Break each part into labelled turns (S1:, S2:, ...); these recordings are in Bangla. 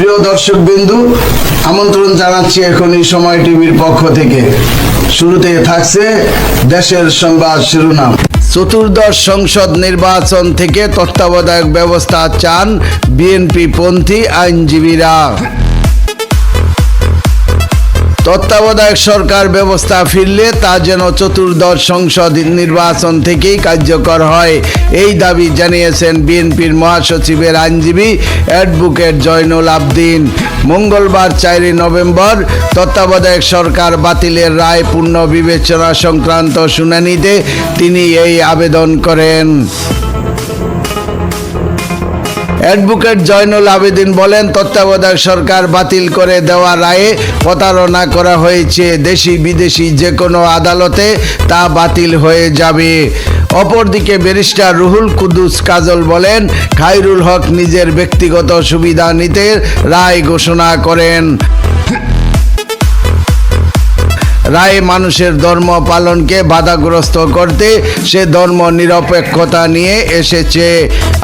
S1: প্রিয় দর্শক বিন্দু আমন্ত্রণ জানাচ্ছি এখন এই সময় টিভির পক্ষ থেকে। শুরুতে থাকছে দেশের সংবাদ শিরোনাম। চতুর্দশ সংসদ নির্বাচন থেকে তত্ত্বাবধায়ক ব্যবস্থা চান বিএনপি পন্থী আইনজীবীরা। তত্ত্বাবধায়ক সরকার ব্যবস্থা ফিরলে তা যেন চতুর্দশ সংসদ নির্বাচন থেকেই কার্যকর হয়। এই দাবি জানিয়েছেন বিএনপির মহাসচিবের আইনজীবী অ্যাডভোকেট জয়নুল আবদিন। মঙ্গলবার চারই নভেম্বর তত্ত্বাবধায়ক সরকার বাতিলের রায় পূর্ণ বিবেচনা সংক্রান্ত শুনানিতে তিনি এই আবেদন করেন। অ্যাডভোকেট জয়নুল আবেদিন বলেন, তত্ত্বাবধায়ক সরকার বাতিল করে দেওয়া রায়ে প্রতারণা করা হয়েছে। দেশি বিদেশি যে কোনো আদালতে তা বাতিল হয়ে যাবে। অপরদিকে ব্যারিস্টার রুহুল কুদ্দুস কাজল বলেন খাইরুল হক নিজের ব্যক্তিগত সুবিধা নিতে রায় ঘোষণা করেন। রায় মানুষের ধর্ম পালনকে বাধাগ্রস্ত করতে সে ধর্ম নিরপেক্ষতা নিয়ে এসেছে।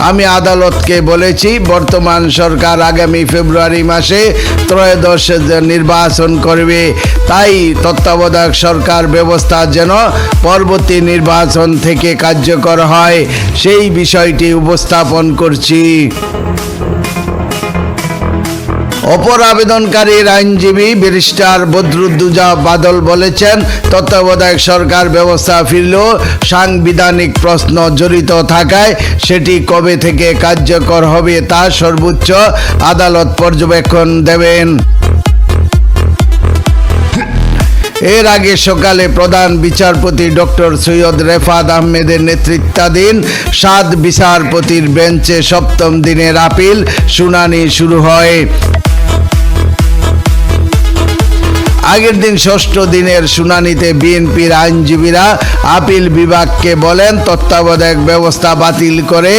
S1: আমি আদালতকে বলেছি, বর্তমান সরকার আগামী ফেব্রুয়ারি মাসে ত্রয়োদশ নির্বাচন করবে। তাই তত্ত্বাবধায়ক সরকার ব্যবস্থা যেন পরবর্তী নির্বাচন থেকে কার্যকর হয়, সেই বিষয়টি উপস্থাপন করছি। অপর আবেদনকারীর আইনজীবী ব্যারিস্টার বদরুদ্দুজা বাদল বলেছেন, তত্ত্বাবধায়ক সরকার ব্যবস্থা ফিরলেও সাংবিধানিক প্রশ্ন জড়িত থাকায় সেটি কবে থেকে কার্যকর হবে তা সর্বোচ্চ আদালত পর্যবেক্ষণ দেবেন। এর আগে সকালে প্রধান বিচারপতি ডক্টর সৈয়দ রেফাত আহমেদের নেতৃত্বাধীন সাত বিচারপতির বেঞ্চে সপ্তম দিনের আপিল শুনানি শুরু হয়। আগের দিন ষষ্ঠ দিনের শুনানিতে বিএনপির আইনজীবীরা আপিল বিভাগকে বলেন, তত্ত্বাবধায়ক ব্যবস্থা বাতিল করে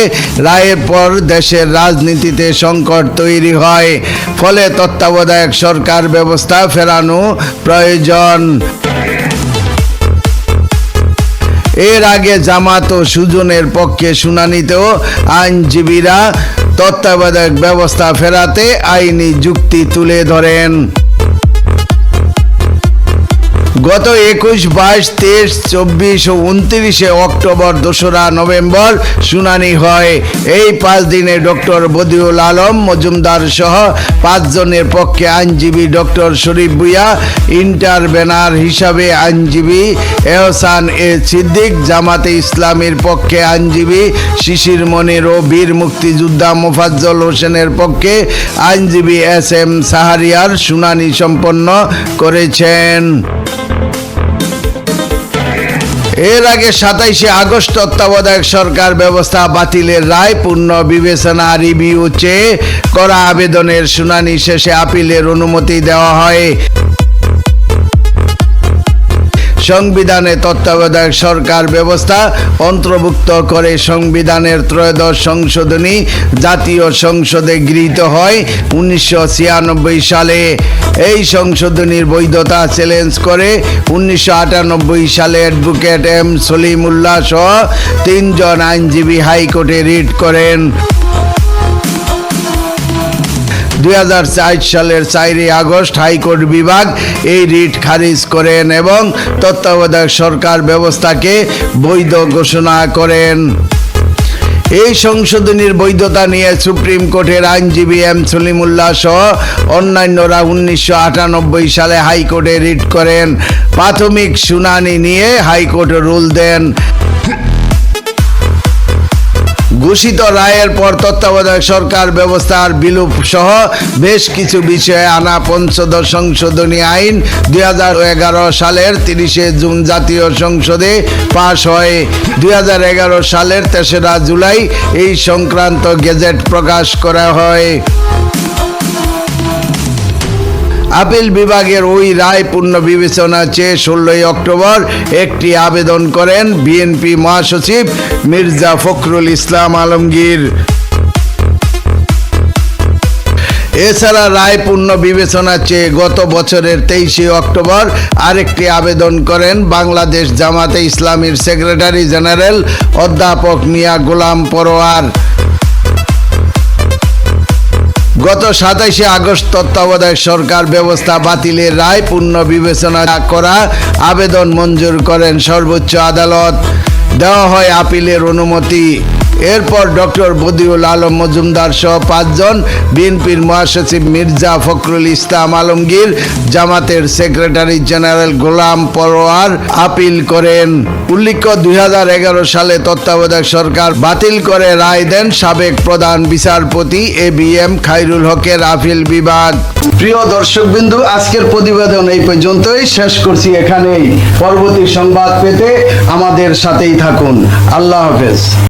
S1: রায়ের পর দেশের রাজনীতিতে সংকট তৈরি হয়। ফলে তত্ত্বাবধায়ক সরকার ব্যবস্থা ফেরানো প্রয়োজন। এর আগে জামাত ও সুজনের পক্ষে শুনানিতেও আইনজীবীরা তত্ত্বাবধায়ক ব্যবস্থা ফেরাতে আইনি যুক্তি তুলে ধরেন। গত একুশ, বাইশ, তেইশ, চব্বিশ ও উনত্রিশে অক্টোবর দোসরা নভেম্বর শুনানি হয়। এই পাঁচ দিনে ডক্টর বদিউল আলম, মজুমদার সহ পাঁচজনের পক্ষে আইনজীবী ডক্টর শরীফ ভুইয়া, ইন্টারভেনার হিসাবে আইনজীবী এহসান এ সিদ্দিক, জামাতে ইসলামের পক্ষে আইনজীবী শিশির মনির ও বীর মুক্তিযোদ্ধা মোফাজ্জল হোসেনের পক্ষে আইনজীবী এস এম সাহারিয়ার শুনানি সম্পন্ন করেছেন। এর আগে সাতাইশে আগস্ট তত্ত্বাবধায়ক সরকার ব্যবস্থা বাতিলের রায় পূর্ণ বিবেচনা রিভিউ চেয়ে করা আবেদনের শুনানি শেষে আপিলের অনুমতি দেওয়া হয়। সংবিধানে তত্ত্বাবধায়ক সরকার ব্যবস্থা অন্তর্ভুক্ত করে সংবিধানের ত্রয়োদশ সংশোধনী জাতীয় সংসদে গৃহীত হয় উনিশশো ছিয়ানব্বই সালে। এই সংশোধনীর বৈধতা চ্যালেঞ্জ করে উনিশশো আটানব্বই সালে অ্যাডভোকেট এম সলিমুল্লাহ সহ তিনজন আইনজীবী হাইকোর্টে রিট করেন। দু হাজার চার সালের চারই আগস্ট হাইকোর্ট বিভাগ এই রিট খারিজ করেন এবং তত্ত্বাবধায়ক সরকার ব্যবস্থাকে বৈধ ঘোষণা করেন। এই সংশোধনীর বৈধতা নিয়ে সুপ্রিম কোর্টের আইনজীবী এম সলিমুল্লাহ সহ অন্যান্যরা উনিশশো আটানব্বই সালে হাইকোর্টে রিট করেন। প্রাথমিক শুনানি নিয়ে হাইকোর্ট রুল দেন। ঘোষিত রায়ের পর তত্ত্বাবধায়ক সরকার ব্যবস্থার বিলোপ সহ বেশ কিছু বিষয়ে আনা পঞ্চদশ সংশোধনী আইন দুই হাজার এগারো সালের তিরিশে জুন জাতীয় সংসদে পাশ হয়। দুই হাজার এগারো সালের তেসরা জুলাই এই সংক্রান্ত গেজেট প্রকাশ করা হয়। আপিল বিভাগের ওই রায় পূর্ণ বিবেচনা চেয়ে ষোলোই অক্টোবর একটি আবেদন করেন বিএনপি মহাসচিব মির্জা ফখরুল ইসলাম আলমগীর। এছাড়া রায় পূর্ণ বিবেচনা চেয়ে গত বছরের তেইশে অক্টোবর আরেকটি আবেদন করেন বাংলাদেশ জামাতে ইসলামীর সেক্রেটারি জেনারেল অধ্যাপক মিয়া গোলাম পরোয়ার। গত সাতাইশে আগস্ট তত্ত্বাবধায়ক সরকার ব্যবস্থা বাতিলের রায় পূর্ণ বিবেচনা করা আবেদন মঞ্জুর করেন সর্বোচ্চ আদালত। দেওয়া হয় আপিলের অনুমতি। এরপর ডক্টর বদিউল আলম মজুমদার সহ পাঁচজন, বিএনপির মহাসচিব মির্জা ফখরুল ইসলাম আলমগীর, জামাতের secretary general Golam Parwar appeal করেন। উল্লেখ্য, দুই হাজার এগারো সালে তত্ত্বাবধায়ক সরকার বাতিল করে রায় দেন সাবেক প্রধান বিচারপতি এ বি এম খাইরুল হকের আপিল বিভাগ। প্রিয় দর্শকবিন্দু, আজকের প্রতিবেদন এই পর্যন্তই। শেষ করছি এখানেই। পরবর্তী সংবাদ পেতে আমাদের সাথেই থাকুন। আল্লাহ হাফেজ।